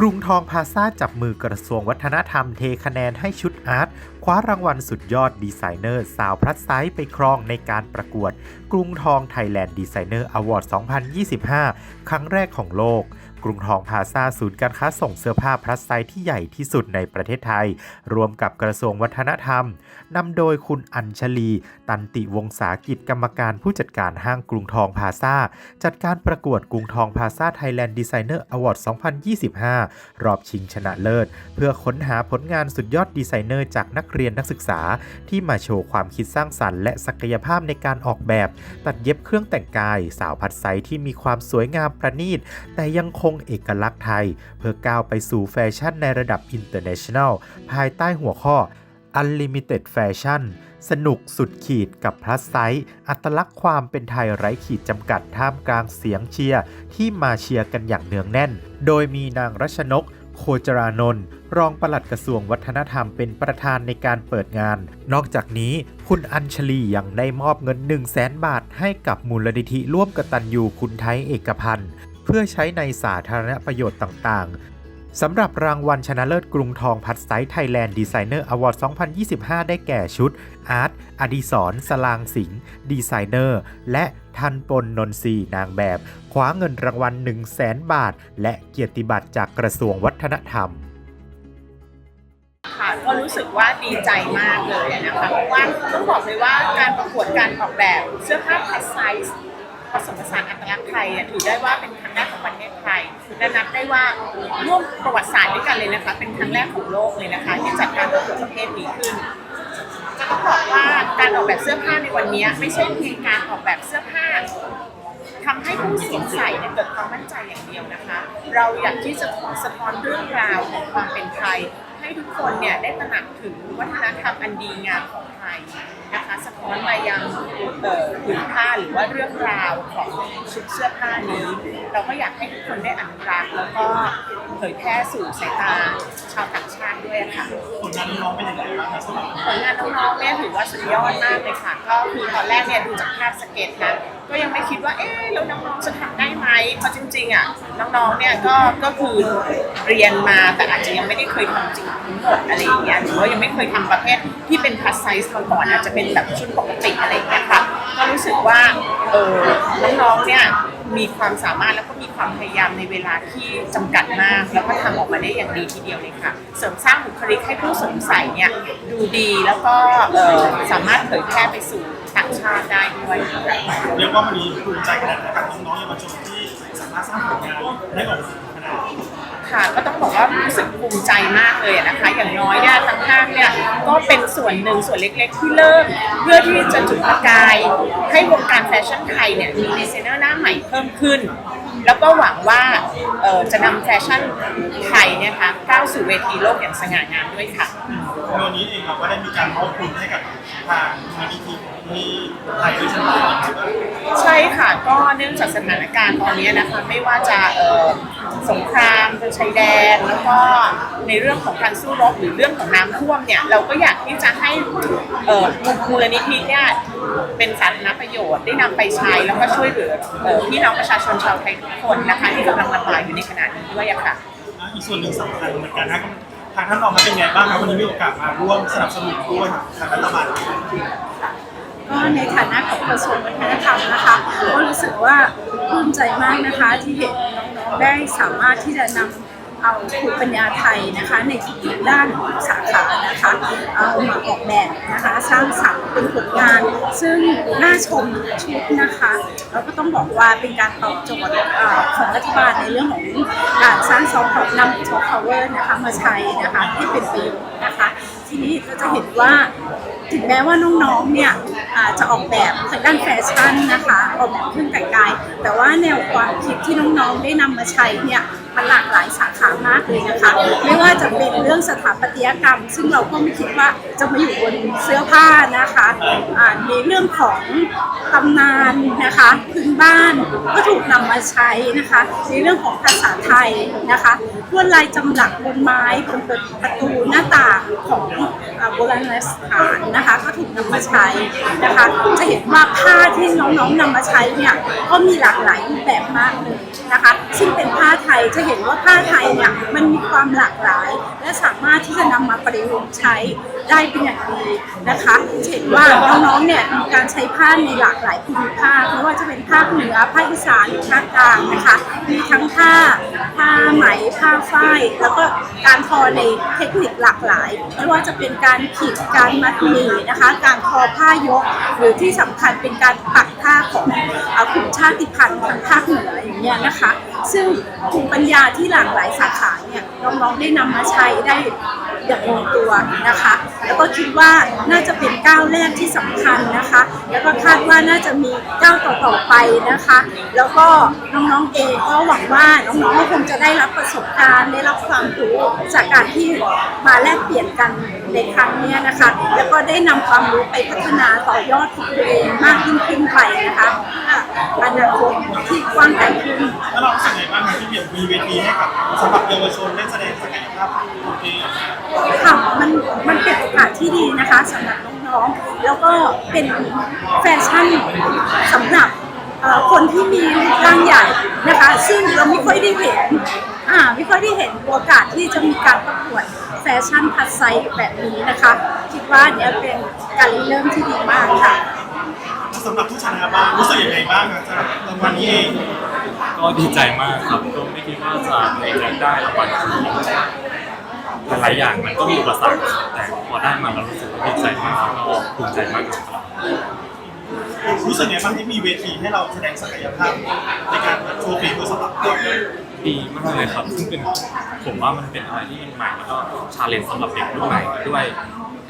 กรุงทองพาซาจับมือกระทรวงวัฒนธรรมเทคะแนนให้ชุดอาร์ต ว้ารางวัลสุดยอดดีไซเนอร์สาวพลัสไซส์ไปครองในการประกวด กรุงทองไทยแลนด์ดีไซเนอร์อวอร์ด 2025 ครั้งแรกของโลก กรุงทองพาซาศูนย์การค้าส่งเสื้อผ้าพลัสไซส์ที่ใหญ่ที่สุดในประเทศไทย รวมกับกระทรวงวัฒนธรรมนำโดยคุณอัญชลี ตันติวงศากิจกรรมการผู้จัดการห้างกรุงทองพาซาจัดการประกวดกรุงทองพาซาไทยแลนด์ดีไซเนอร์อวอร์ด 2025 รอบชิงชนะเลิศ เพื่อค้นหาผลงานสุดยอดดีไซเนอร์จากนักเรียนนักศึกษาที่มาโชว์ความคิดสร้างสรรค์และศักยภาพในการออกแบบ ตัดเย็บเครื่องแต่งกาย สาวพัดไซส์ที่มีความสวยงามประณีต แต่ยังคงเอกลักษณ์ไทย เพื่อก้าวไปสู่แฟชั่นในระดับ international ภายใต้หัวข้อ Unlimited Fashion สนุกสุดขีดกับ plus size อัตลักษณ์ความเป็นไทยไร้ขีดจำกัดท่ามกลางเสียงเชียร์ที่มาเชียร์กันอย่างเนืองแน่น โดยมีนางรัชนก โคจรานนท์รองปลัดกระทรวงวัฒนธรรมเป็นประธานในการเปิดงาน นอกจากนี้คุณอัญชลียังได้มอบเงิน 1 0 0 0 0แสนบาทให้กับมูลนิธิร่วมกตัญญูคุณไทยเอกพันธ์เพื่อใช้ในสาธารณประโยชน์ต่างๆสำหรับรางวัลชนะเลิศกรุงทองพัดไซส์ไทยแลนด์ดีไซเนอร์อวอร์ด 2025 ได้แก่ชุดอาร์ตอดิศรสลางสิงห์ดีไซเนอร์ และ ทันปนนนทรีนางแบบคว้าเงินรางวัล 1 0 0 0 0แสนบาท และเกียรติบัตรจากกระทรวงวัฒนธรรมค่ะก็รู้สึกว่าดีใจมากเลยนะคะเพราะว่าต้องบอกเลยว่าการประกวดการออกแบบเสื้อผ้า plus size ผสมผสานอัตลักษณ์ไทยถือได้ว่าเป็นครั้งแรกของประเทศไทยและนับได้ว่าร่วมประวัติศาสตร์ด้วยกันเลยนะคะ เป็นครั้งแรกของโลกเลยนะคะ ที่จัดการประกวดประเภทนี้ขึ้น ต้องบอกว่าการออกแบบเสื้อผ้าในวันนี้ไม่ใช่เพียงการออกแบบเสื้อผ้าทำให้ผู้สวมใส่เกิดความมั่นใจอย่างเดียวนะคะ เราอยากที่จะสะท้อนเรื่องราวของความเป็นไทย ให้ทุกคนเนี่ยได้ตระหนักถึงวัฒนธรรมอันดีงามของไทยนะคะสะท้อนมายังเอ่อผืนผ้าหรือว่าเรื่องราวของชุดเสื้อผ้านี้ เราก็อยากให้ทุกคนได้อนุรักษ์แล้วก็เผยแพร่สู่สายตาชาวต่างชาติด้วยค่ะผลงานน้องๆเป็นยังไงบ้างครับสำหรับผลงานน้องๆเนี่ยถือว่าสุดยอดมากเลยค่ะ ก็คือตอนแรกเนี่ยดูจากภาพสเก็ตนะก็ยังไม่คิดว่าเอ๊ะแล้วน้องๆจะทำได้ ไหมเพราะจริงๆอะน้องๆเนี่ยก็ก็คือเรียนมาแต่อาจจะยังไม่ได้เคยทำจริงทั้งหมดอะไรอย่างเงี้ยหรือว่ายังไม่เคยทำประเภทที่เป็น plus size มาก่อนอาจจะเป็นแบบชุดปกติอะไรอย่างเงี้ยค่ะก็รู้สึกว่าเออน้องๆเนี่ยมีความสามารถแล้วก็มีความพยายามในเวลาที่จำกัดมาก แล้วก็ทำออกมาได้อย่างดีทีเดียวเลยค่ะ เสริมสร้างบุคลิกให้ผู้สวมใส่เนี่ยดูดีแล้วก็เออสามารถเผยแพร่ไปสู่ต่างชาติได้ด้วยเรียกว่าวันนี้ภูมิใจขนาดไหนกับน้องๆเยาวชนที่ารถสร้างผลงานได้ออกมาขนาดนี้ค่ะก็ต้องบอกว่ารู้สึกภูมิใจมากเลยนะคะ อย่างน้อยเนี่ยทางห้างเนี่ยก็เป็นส่วนหนึ่งส่วนเล็กๆ ที่เริ่ม เพื่อที่จะจุดประกาย ให้วงการแฟชั่นไทยเนี่ยมีดีไซเนอร์หน้าใหม่เพิ่มขึ้น แล้วก็หวังว่าจะนำแฟชั่นไทยเนี่ยค่ะก้าวสู่เวทีโลกอย่างสง่างามด้วยค่ะ วันนี้เองเราก็ได้มีการมอบทุนให้กับทางมูลนิธิที่ไทยด้วยใช่ไหมครับใช่ค่ะก็เนื่องจากสถานการณ์ตอนนี้นะคะไม่ว่าจะเอ่อสงครามบนชายแดนแล้วก็ในเรื่องของการสู้รบหรือเรื่องของน้ำท่วมเนี่ยเราก็อยากที่จะให้เอ่อมูลนิธิเนี่ยเป็นสาธารณประโยชน์ได้นำไปใช้แล้วก็ช่วยเหลือพี่น้องประชาชนชาวไทยทุกคนนะคะที่กำลังลำบากอยู่ในขณะนี้ด้วยค่ะอีกส่วนหนึ่งสำคัญเหมือนกันนะางท่านรองมาเป็นไงบ้างครับวันนี้มีโอกาสมาร่วมสนับสนุนด้วยทางรัฐบาลก็ในฐานะของกระทรวงวัฒนธรรมนะคะก็รู้สึกว่าภูมิใจมากนะคะที่เห็นน้องๆได้สามารถที่จะนำ เอาภูมิปัญญาไทยนะคะ ในทุกด้านของสาขานะคะ เอามาออกแบบนะคะ สร้างสรรค์เป็นผลงาน ซึ่งน่าชมชุดนะคะแล้วก็ต้องบอกว่าเป็นการตอบโจทย์ของรัฐบาลในเรื่องของการสร้างซอฟต์พาวนำซอฟต์พาวเวอร์นะคะมาใช้นะคะให้เป็นประโยชน์นะคะ ทีนี้เราจะเห็นว่าถึงแม้ว่าน้องๆ เนี่ยจะออกแบบทางด้านแฟชั่นนะคะ ออกแบบเครื่องแต่งกาย แต่ว่าแนวความคิดที่น้องๆ ได้นำมาใช้เนี่ย มันหลากหลายสาขามากเลยนะคะ ไม่ว่าจะเป็นเรื่องสถาปัตยกรรม ซึ่งเราก็ไม่คิดว่าจะมาอยู่บนเสื้อผ้านะคะในเรื่องของตำนานนะคะพื้นบ้านก็ถูกนำมาใช้นะคะในเรื่องของภาษาไทยนะคะลวดลายจำหลักบนไม้บนประตูหน้าต่างของโบราณสถานนะคะ ก็ถูกนำมาใช้นะคะ จะเห็นว่าผ้าที่น้องๆนำมาใช้เนี่ยก็มีหลากหลายรูปแบบมากเลยนะคะ ซึ่งเป็นผ้าไทยจะเห็นว่าผ้าไทยเนี่ยมันมีความหลากหลาย และสามารถที่จะนำมาประยุกต์ใช้ได้เป็นอย่างดีนะคะเห็นว่าน้องๆเนี่ยมีการใช้ผ้าในหลากหลายภูมิภาคไม่ว่าจะเป็นภาคเหนือภาคอีสานหรือภาคกลางนะคะ มีทั้งผ้าผ้าไหมผ้าฝ้าย แล้วก็การทอในเทคนิคหลากหลายไม่ว่าจะเป็นการขีดการมัดหมี่นะคะ การทอผ้ายก หรือที่สำคัญเป็นการปักผ้าของอ่อกลุ่มชาติพันธุ์ทางภาคเหนืออย่างเงี้ยนะคะ ซึ่งภูมิปัญญาที่หลากหลายสาขาเนี่ยน้องๆได้นำมาใช้ได้อย่างลงตัวนะคะ แล้วก็คิดว่าน่าจะเป็นก้าวแรกที่สำคัญนะคะ แล้วก็คาดว่าน่าจะมีก้าวต่อๆไปนะคะ แล้วก็น้องๆเองก็หวังว่าน้องๆก็คงจะได้รับประสบการณ์ได้รับความรู้จากการที่มาแลกเปลี่ยนกัน ในครั้งนี้นะคะ แล้วก็ได้นำความรู้ไปพัฒนาต่อยอดของตัวเองมากยิ่งขึ้นไปนะคะเพื่ออนาคตที่กว้างไกลขึ้นแล้วเรารู้สึกไงบ้างที่เปลี่ยนมีเวทีให้กับสำหรับเยาวชนได้แสดงศักยภาพของตัวเองค่ะมันมันเป็นโอกาสที่ดีนะคะสำหรับน้องๆแล้วก็เป็นแฟชั่นสำหรับคนที่มีร่างใหญ่นะคะ ซึ่งเราไม่ค่อยได้เห็น อ่าไม่ค่อยได้เห็นโอกาสที่จะมีการประกวดแฟชั่นพัดไซส์แบบนี้นะคะ คิดว่าเนี้ยเป็นการเริ่มที่ดีมากค่ะสำหรับผู้ชนะบ้างรู้สึกยังไงบ้างอะสำหรับรางวัลนี้เองก็ดีใจมากครับก็ไม่คิดว่าจะได้ได้รางวัลนี้หลายๆอย่างมันก็มีอุปสรรคแต่พอได้มาเรารู้สึกว่าดีใจมากแล้วก็ภูมิใจมากครับรู้สึกไงบ้างที่มีเวทีให้เราแสดงศักยภาพในการโชว์ฝีมือสำหรับตัวเอง ดีมากเลยครับ ซึ่งเป็นผมว่ามันเป็นอะไรที่ใหม่แล้วก็ชาเลนจ์สำหรับเด็กรุ่นใหม่ด้วย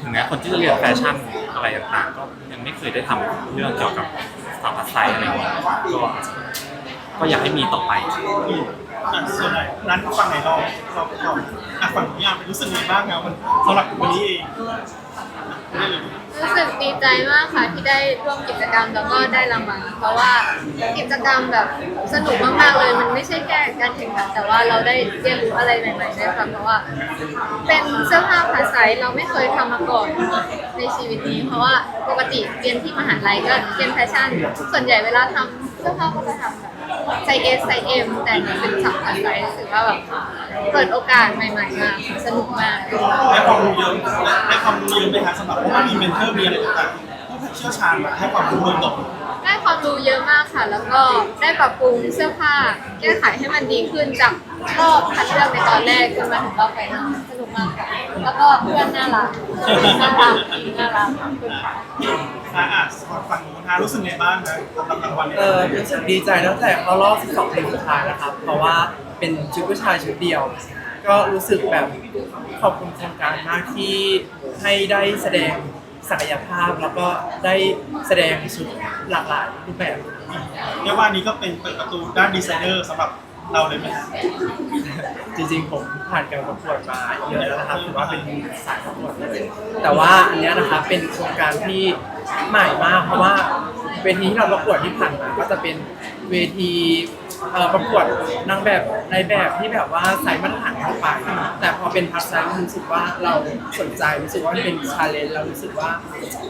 ถึงแม้คนที่จะเรียนแฟชั่นอะไรต่างๆ ก็ยังไม่เคยได้ทำเรื่องเกี่ยวกับสาวพัดไซอะไรอย่างเงี้ยก็ก็อยากให้มีต่อไป อืมอะส่วนไหนร้านฝั่งไหนเราเราเราอะฝั่งนี้อะรู้สึกไงบ้างครับมันสำหรับวันนี้เองได้เลย รู้สึกดีใจมากค่ะที่ได้ร่วมกิจกรรมแล้วก็ได้รางวัลเพราะว่ากิจกรรมแบบสนุกมากๆเลย มันไม่ใช่แค่การแข่งขันแต่ว่าเราได้เรียนรู้อะไรใหม่ๆด้วยค่ะเพราะว่า เป็นเสื้อผ้าผ่าไซส์เราไม่เคยทำมาก่อนในชีวิตนี้ เพราะว่าปกติเรียนที่มหาลัยก็เรียนแฟชั่น ส่วนใหญ่เวลาทำเสื้อผ้าก็จะทำแบบไซส์ S ไซส์ M แต่เนี่เป็นสับผ่าไซส์รู้สึกว่าแบบ เปิดโอกาสใหม่ๆมากสนุกมากได้ความรู้เยอะได้ความรู้เยอะไหมครับสำหรับเพราะว่ามีเมนเทอร์มีอะไรต่างๆผู้เชี่ยวชาญมาให้ความรู้โดยตรงได้ความรู้เยอะมากค่ะ แล้วก็ได้ปรับปรุงเสื้อผ้าแก้ไขให้มันดีขึ้นจากรอบคัดเลือกในตอนแรกจนมาถึงรอบไฟนอลสนุกมากค่ะแล้วก็เพื่อนน่ารักน่ารักน่ารักอบคุณค่ะอะอะฝั่งนู้นฮะรู้สึกไงบ้างนะสำหรับรางวัลนี้เออรู้สึกดีใจตั้งแต่เข้ารอบ12ทีมสุดท้ายนะครับ เพราะว่า เป็นชุดผู้ชายชุดเดียว ก็รู้สึกแบบขอบคุณโครงการมากที่ให้ได้แสดงศักยภาพแล้วก็ได้แสดงชุดหลากหลายรูปแบบ เรียกว่านี้ก็เป็นเปิดประตูด้านดีไซเนอร์สำหรับเราเลยไหมจริงๆผมผ่านการประกวดมาเยอะแล้วนะครับถือว่าเป็นสายประกวดเลยแต่ว่าอันเนี้ยนะครับเป็นโครงการที่ใหม่มากเพราะว่าเวทีที่เราประกวดที่ผ่านมาก็จะเป็นเวที เอ่อประกวดนางแบบในแบบที่แบบว่าใส่มาตรฐานเข้าไปแต่พอเป็นพัฒน์รู้สึกว่าเราสนใจรู้สึกว่ามันเป็นชาเลนจ์เรารู้สึกว่า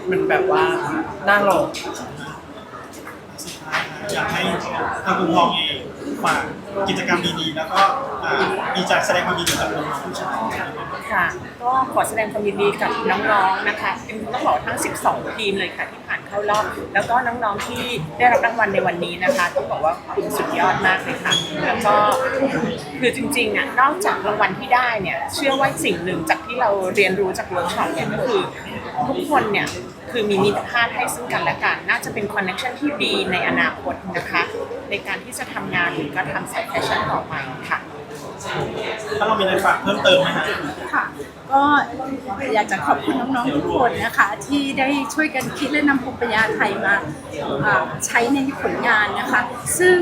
มันแบบว่าน่าลองสุดท้ายอยากให้ทางคุณทองเองฝากกิจกรรมดีๆ แล้วก็อ่าดีใจแสดงความยินดีกับน้องๆผู้ชายค่ะก็ขอแสดงความยินดีกับน้องๆนะคะเป็นต้องบอกทั้ง 12 ทีมเลยค่ะที่ เข้ารอบแล้วก็น้องๆที่ได้รับรางวัลในวันนี้นะคะต้องบอกว่าคุณสุดยอดมากเลยค่ะแล้วก็คือจริงๆอะนอกจากรางวัลที่ได้เนี่ยเชื่อว่าสิ่งหนึ่งจากที่เราเรียนรู้จากเวิร์กช็อปเนี่ยก็คือทุกคนเนี่ยคือมีมิตรภาพให้ซึ่งกันและกัน น่าจะเป็นคอนเนคชั่นที่ดีในอนาคตนะคะ ในการที่จะทำงานหรือก็ทำสายแฟชั่นต่อไปค่ะ ถ้าเรามีอะไรฝากเพิ่มเติมไหมฮะค่ะ ก็อยากจะขอบคุณน้องๆทุกคนนะคะ ที่ได้ช่วยกันคิดและนำภูมิปัญญาไทยมาใช้ในผลงานนะคะ ซึ่ง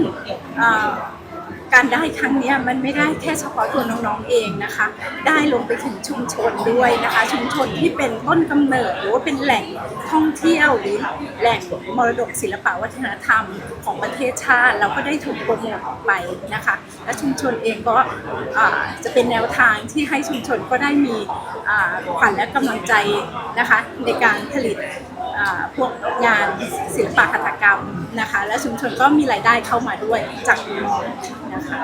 การได้ครั้งนี้มันไม่ได้แค่เฉพาะตัวน้องๆเองนะคะ ได้ลงไปถึงชุมชนด้วยนะคะ ชุมชนที่เป็นต้นกำเนิดหรือว่าเป็นแหล่ง ท่องเที่ยวหรือแหล่งมรดกศิลปวัฒนธรรมของประเทศชาติ เราก็ได้ถูกโปรโมทออกไปนะคะ และชุมชนเองก็จะเป็นแนวทางที่ให้ชุมชนก็ได้มีขวัญและกำลังใจนะคะในการผลิตพวกงานศิลปะหัตถกรรมนะคะ และชุมชนก็มีรายได้เข้ามาด้วยจากน้องนะคะ